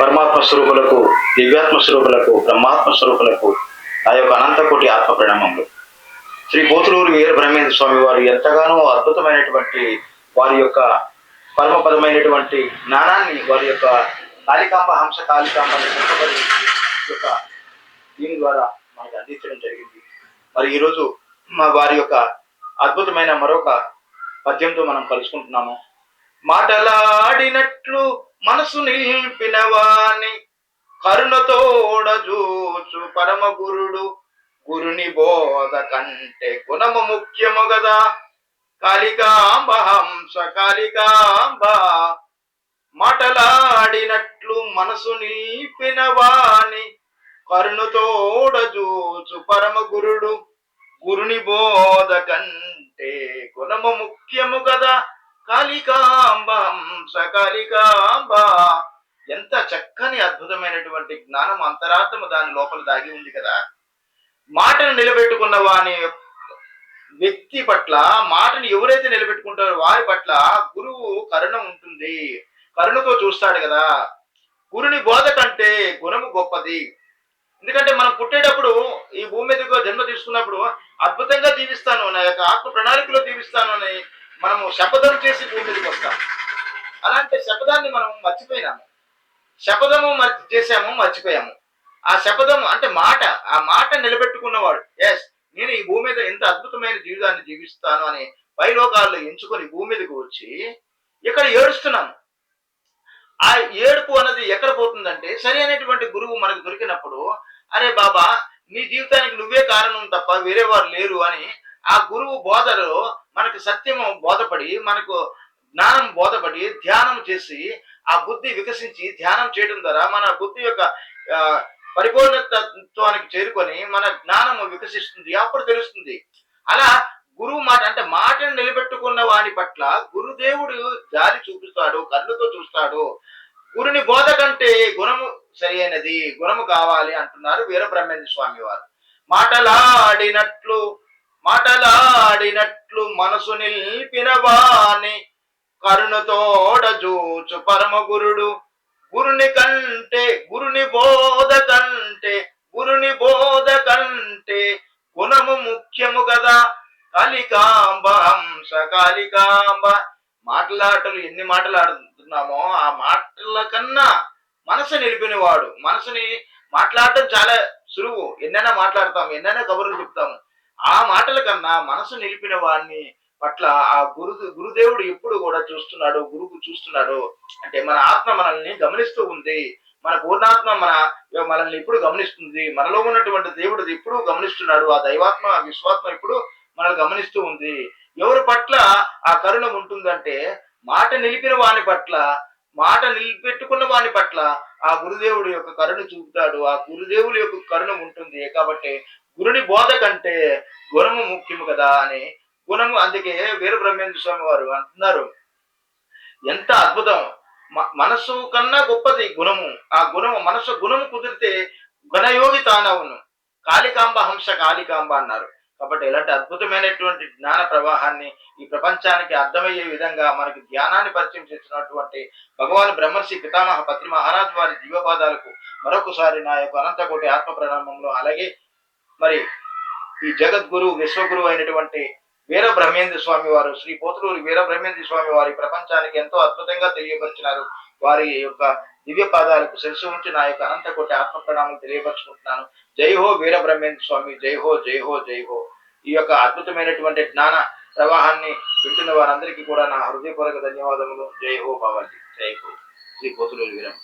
పరమాత్మ స్వరూపులకు దివ్యాత్మ స్వరూపులకు బ్రహ్మాత్మ స్వరూపులకు ఆ యొక్క అనంతకోటి ఆత్మ ప్రణామములు. శ్రీ పోతులూరు వీర బ్రహ్మేంద్ర స్వామి వారు ఎంతగానో అద్భుతమైనటువంటి వారి యొక్క పరమపదమైనటువంటి జ్ఞానాన్ని వారి యొక్క కాళికాంబ హంస కాళికాంబ యొక్క దీని ద్వారా మనకు అందించడం జరిగింది. మరి ఈరోజు మా వారి యొక్క అద్భుతమైన మరొక పద్యంతో మనం కలుసుకుంటున్నాము. మాటలాడినట్లు మనసు నిలిపిన వాణి కరుణతోడజూచు పరమ గురుడు గురుని బోధ కంటే గుణము ముఖ్యము గదా. కాళికాంబ హంస కాళికాంబ. మాటలాడినట్లు మనసు నిలిపిన వాణి కరుణతోడజూచు పరమ గురుడు గురుని బోధ కంటే గుణము ముఖ్యము కదా కాళికాంబ హంస ఎంత చక్కని అద్భుతమైనటువంటి జ్ఞానం అంతరార్థము దాని లోపల దాగి ఉంది కదా. మాటను నిలబెట్టుకున్న వాని వ్యక్తి పట్ల మాటను ఎవరైతే నిలబెట్టుకుంటారో వారి పట్ల గురువు కరుణ ఉంటుంది. కరుణతో చూస్తాడు కదా. గురుని బోధ కంటే గుణము గొప్పది. ఎందుకంటే మనం పుట్టేటప్పుడు ఈ భూమి మీదకు జన్మ తీసుకున్నప్పుడు అద్భుతంగా జీవిస్తాను నా యొక్క ఆత్మ ప్రణాళికలో జీవిస్తాను అని మనము శపథం చేసి భూమి మీదకి వస్తాం అలాంటి శపథాన్ని మనం మర్చిపోయినాము. శపథము మర్చి చేసాము మర్చిపోయాము. ఆ శపథం అంటే మాట ఆ మాట నిలబెట్టుకున్నవాడు ఎస్ నేను ఈ భూమి మీద ఎంత అద్భుతమైన జీవితాన్ని జీవిస్తాను అని పైలోకాల్లో ఎంచుకొని భూమి మీదకి వచ్చి ఇక్కడ ఏడుస్తున్నాము. ఆ ఏడుపు అన్నది ఎక్కడ పోతుందంటే సరి అయినటువంటి గురువు మనకు దొరికినప్పుడు అరే బాబా నీ జీవితానికి నువ్వే కారణం తప్ప వేరే వారు లేరు అని ఆ గురువు బోధలో మనకు సత్యము బోధపడి మనకు జ్ఞానం బోధపడి ధ్యానం చేసి ఆ బుద్ధి వికసించి ధ్యానం చేయడం ద్వారా మన బుద్ధి యొక్క పరిపూర్ణత్వానికి పరిపూర్ణతత్వానికి చేరుకొని మన జ్ఞానము వికసిస్తుంది అప్పుడు తెలుస్తుంది. అలా గురువు మాట అంటే మాటను నిలబెట్టుకున్న వాని పట్ల గురుదేవుడు జాలి చూపిస్తాడు కళ్ళుతో చూస్తాడు. గురుని బోధ కంటే గుణము సరి అయినది గుణము కావాలి అంటున్నారు వీరబ్రహ్మేంద్ర స్వామి వారు. మాటలాడినట్లు మాటలాడినట్లు మనసు నిల్పిన వాణి కరుణతోడ జూచు పరమ గురుడు గురుని కంటే గురుని బోధ కంటే గురుని బోధ కంటే గుణము ముఖ్యము కదా కాళికాంబ హంస కాళికాంబ. మాటలాటలు ఎన్ని మాట్లాడుతున్నామో ఆ మాటల కన్నా మనసు నిలిపినవాడు. మనసుని మాట్లాడటం చాలా సులువు. ఎన్నైనా మాట్లాడతాం ఎన్నైనా కబుర్లు చెప్తాము. ఆ మాటల కన్నా మనసు నిలిపిన వాడిని పట్ల ఆ గురు గురుదేవుడు ఎప్పుడు కూడా చూస్తున్నాడు గురువు చూస్తున్నాడు అంటే మన ఆత్మ మనల్ని గమనిస్తూ ఉంది. మన పూర్ణాత్మ మన మనల్ని ఎప్పుడు గమనిస్తుంది. మనలో ఉన్నటువంటి దేవుడు ఎప్పుడు గమనిస్తున్నాడు. ఆ దైవాత్మ ఆ విశ్వాత్మ ఎప్పుడు మనల్ని గమనిస్తూ ఉంది. ఎవరి పట్ల ఆ కరుణ ఉంటుందంటే మాట నిలిపిన వాని పట్ల మాట నిలబెట్టుకున్న వాని పట్ల ఆ గురుదేవుడి యొక్క కరుణ చూపుతాడు. ఆ గురుదేవుడి యొక్క కరుణ ఉంటుంది. కాబట్టి గురుని బోధ కంటే గుణము ముఖ్యము కదా అని గుణము అందుకే వీర బ్రహ్మేంద్ర స్వామి వారు అంటున్నారు. ఎంత అద్భుతం. మ- మనస్సు కన్నా గొప్పది గుణము. ఆ గుణము మనస్సు గుణము కుదిరితే గుణయోగి తానవును. కాళికాంబ హంస కాళికాంబ అన్నారు. కాబట్టి ఇలాంటి అద్భుతమైనటువంటి జ్ఞాన ప్రవాహాన్ని ఈ ప్రపంచానికి అర్థమయ్యే విధంగా మనకి ధ్యానాన్ని పరిచయం చేసినటువంటి భగవాన్ బ్రహ్మర్షి పితామహ పత్రి మహారాజ్ వారి జీవపాదాలకు మరొకసారి నా యొక్క అనంతకోటి ఆత్మ ప్రణామంలో అలాగే మరి ఈ జగద్గురు విశ్వగురు అయినటువంటి వీర బ్రహ్మేంద్ర స్వామి వారు శ్రీ పోతులూరి వీర బ్రహ్మేంద్ర స్వామి వారి ప్రపంచానికి ఎంతో అద్భుతంగా తెలియపరిచినారు. వారి యొక్క దివ్య పాదాలకు శిరసు ఉంచి నా యొక్క అనంతకోటి ఆత్మ ప్రణామం తెలియపరుచుకుంటున్నాను. జై హో వీర బ్రహ్మేంద్ర స్వామి జై హో జై హో జై హో. ఈ యొక్క అద్భుతమైనటువంటి జ్ఞాన ప్రవాహాన్ని వింటున్న వారందరికీ కూడా నా హృదయపూర్వక ధన్యవాదములు. జై హో బాబాజీ జై హో శ్రీ పోతులూరి వీరం